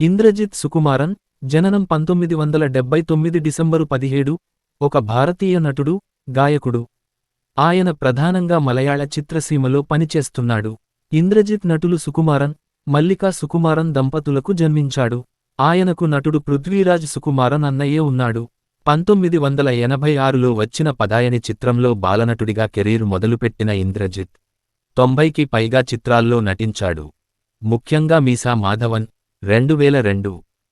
ఇంద్రజిత్ సుకుమారన్ జననం పంతొమ్మిది వందల డెబ్బై తొమ్మిది డిసెంబరు పదిహేడు ఒక భారతీయ నటుడు గాయకుడు. ఆయన ప్రధానంగా మలయాళ చిత్రసీమలో పనిచేస్తున్నాడు. ఇంద్రజిత్ నటులు సుకుమారన్ మల్లికా సుకుమారన్ దంపతులకు జన్మించాడు. ఆయనకు నటుడు పృథ్వీరాజ్ సుకుమారన్ అన్నయ్యే ఉన్నాడు. పంతొమ్మిది వందల ఎనభై ఆరులో వచ్చిన పదాయని చిత్రంలో బాలనటుడిగా కెరీర్ మొదలుపెట్టిన ఇంద్రజిత్ తొంభైకి పైగా చిత్రాల్లో నటించాడు. ముఖ్యంగా మీసా మాధవన్ రెండు వేల రెండు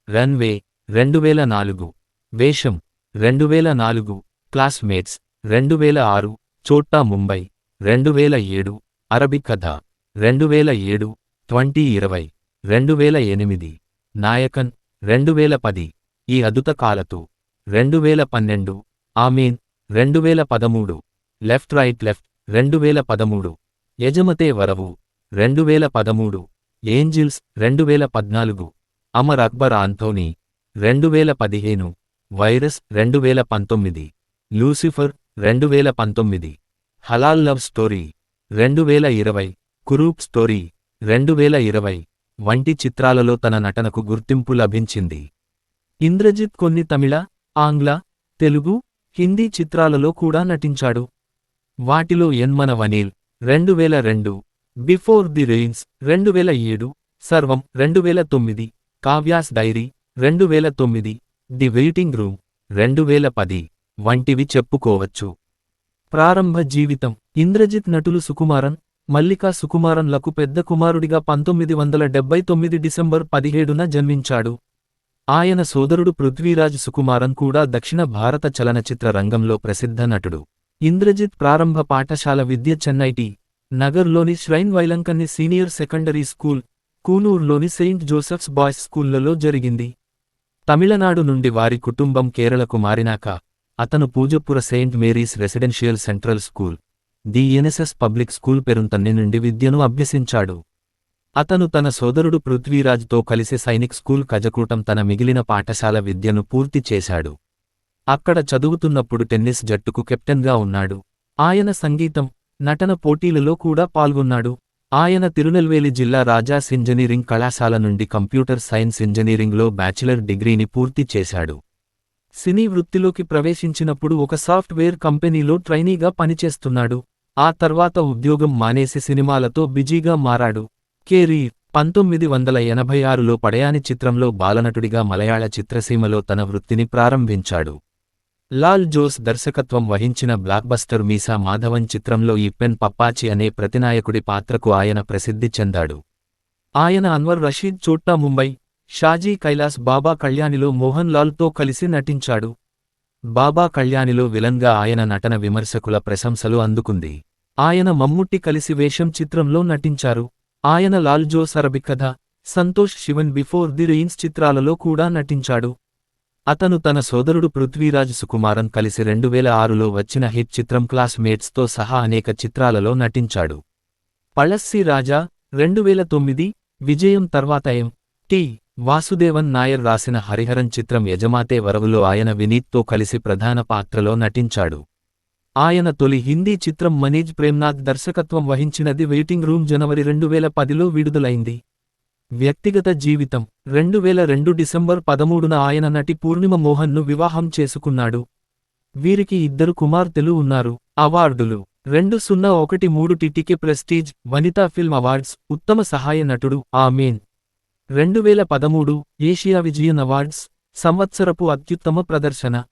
రన్వే రెండు వేల నాలుగు వేషం రెండు వేల నాలుగు క్లాస్మేట్స్ రెండు వేల ఆరు చోట్టా ముంబై రెండు వేల ఏడు అరబిక్ కథ రెండు వేల ఏడు ట్వంటీ ఇరవై రెండు వేల ఎనిమిది నాయకన్ రెండు వేల పది ఈ అదుత కాలతు రెండు వేల పన్నెండు ఆమీన్ రెండు వేల పదమూడు లెఫ్ట్ రైట్ లెఫ్ట్ రెండు వేల పదమూడు యజమతే వరవు రెండు వేల పదమూడు ఏంజిల్స్ రెండు వేల పద్నాలుగు అమర్ అక్బర్ ఆంథోనీ రెండు వేల పదిహేను వైరస్ రెండు వేల పంతొమ్మిది లూసిఫర్ రెండు వేల పంతొమ్మిది హలాల్ లవ్ స్టోరీ రెండు వేల ఇరవై కురూప్ స్టోరీ రెండు వేల ఇరవై వంటి చిత్రాలలో తన నటనకు గుర్తింపు లభించింది. ఇంద్రజిత్ కొన్ని తమిళ ఆంగ్ల తెలుగు హిందీ చిత్రాలలో కూడా నటించాడు. వాటిలో ఎన్మన వనీల్ రెండు వేల రెండు. బిఫోర్ ది రెయిన్స్ రెండు వేల ఏడు సర్వం రెండు వేల తొమ్మిది కావ్యాస్ డైరీ రెండు వేల తొమ్మిది ది వెయిటింగ్ రూమ్ రెండు వేల పది వంటివి చెప్పుకోవచ్చు. ప్రారంభ జీవితం ఇంద్రజిత్ నటులు సుకుమారన్ మల్లికా సుకుమారన్లకు పెద్ద కుమారుడిగా పంతొమ్మిది వందల డెబ్బై తొమ్మిది డిసెంబర్ పదిహేడున జన్మించాడు. ఆయన సోదరుడు పృథ్వీరాజ్ సుకుమారన్ కూడా దక్షిణ భారత చలనచిత్ర రంగంలో ప్రసిద్ధ నటుడు. ఇంద్రజిత్ ప్రారంభ పాఠశాల విద్య చెన్నైటి నగర్లోని shrine Velankanni senior secondary school కూనూర్లోని Saint Joseph's boys స్కూళ్ళలో జరిగింది. తమిళనాడు నుండి వారి కుటుంబం కేరళకు మారినాక అతను Poojappura saint Mary's residential central school the NSS public school Perunthanni నుండి విద్యను అభ్యసించాడు. అతను తన సోదరుడు పృథ్వీరాజ్తో కలిసి సైనిక్ స్కూల్ కజకూటం తన మిగిలిన పాఠశాల విద్యను పూర్తి చేశాడు. అక్కడ చదువుతున్నప్పుడు టెన్నిస్ జట్టుకు కెప్టెన్గా ఉన్నాడు. ఆయన సంగీతం నటన పోటీలలో కూడా పాల్గొన్నాడు. ఆయన తిరునెల్వేలి జిల్లా రాజాస్ ఇంజనీరింగ్ కళాశాల నుండి కంప్యూటర్ సైన్స్ ఇంజనీరింగ్లో బ్యాచిలర్ డిగ్రీని పూర్తి చేశాడు. సినీ వృత్తిలోకి ప్రవేశించినప్పుడు ఒక సాఫ్ట్వేర్ కంపెనీలో ట్రైనీగా పనిచేస్తున్నాడు. ఆ తర్వాత ఉద్యోగం మానేసి సినిమాలతో బిజీగా మారాడు. కెరీర్ పంతొమ్మిది వందల ఎనభై ఆరులో పడయాని చిత్రంలో బాలనటుడిగా మలయాళ చిత్రసీమలో తన వృత్తిని ప్రారంభించాడు. లాల్ జోస్ దర్శకత్వం వహించిన బ్లాక్బస్టర్ మీసా మాధవన్ చిత్రంలో ఈ పెన్ పప్పాచి అనే ప్రతినాయకుడి పాత్రకు ఆయన ప్రసిద్ధి చెందాడు. ఆయన అన్వర్ రషీద్ చోట్టా ముంబై షాజీ కైలాస్ బాబా కళ్యాణిలో మోహన్ లాల్తో కలిసి నటించాడు. బాబా కళ్యాణిలో విలన్గా ఆయన నటన విమర్శకుల ప్రశంసలు అందుకుంది. ఆయన మమ్ముట్టి కలిసి వేషం చిత్రంలో నటించారు. ఆయన Lal Jose Arabikkatha Santosh Sivan before the rains చిత్రాలలో కూడా నటించాడు. అతను తన సోదరుడు పృథ్వీరాజ్ సుకుమారన్ కలిసి రెండు వేల ఆరులో వచ్చిన హిట్ చిత్రం క్లాస్మేట్స్తో సహా అనేక చిత్రాలలో నటించాడు. పళస్సి రాజా రెండు వేల తొమ్మిది విజయం తర్వాత ఎం. టి. వాసుదేవన్ నాయర్ రాసిన హరిహరన్ చిత్రం యజమాతే వరవులో ఆయన వినీత్తో కలిసి ప్రధాన పాత్రలో నటించాడు. ఆయన తొలి హిందీ చిత్రం మనీజ్ ప్రేమ్నాథ్ దర్శకత్వం వహించినది వెయిటింగ్ రూమ్ జనవరి రెండు వేల పదిలో విడుదలైంది. వ్యక్తిగత జీవితం. రెండు వేల రెండు డిసెంబర్ పదమూడున ఆయన నటి పూర్ణిమ మోహన్ను వివాహం చేసుకున్నాడు. వీరికి ఇద్దరు కుమార్తెలు ఉన్నారు. అవార్డులు. రెండు సున్నా ఒకటి మూడు TTK Prestige Vanitha film awards ఉత్తమ సహాయ నటుడు ఆమెన్. రెండు వేల పదమూడు ఏషియా విజయన్ అవార్డ్స్ సంవత్సరపు అత్యుత్తమ ప్రదర్శన.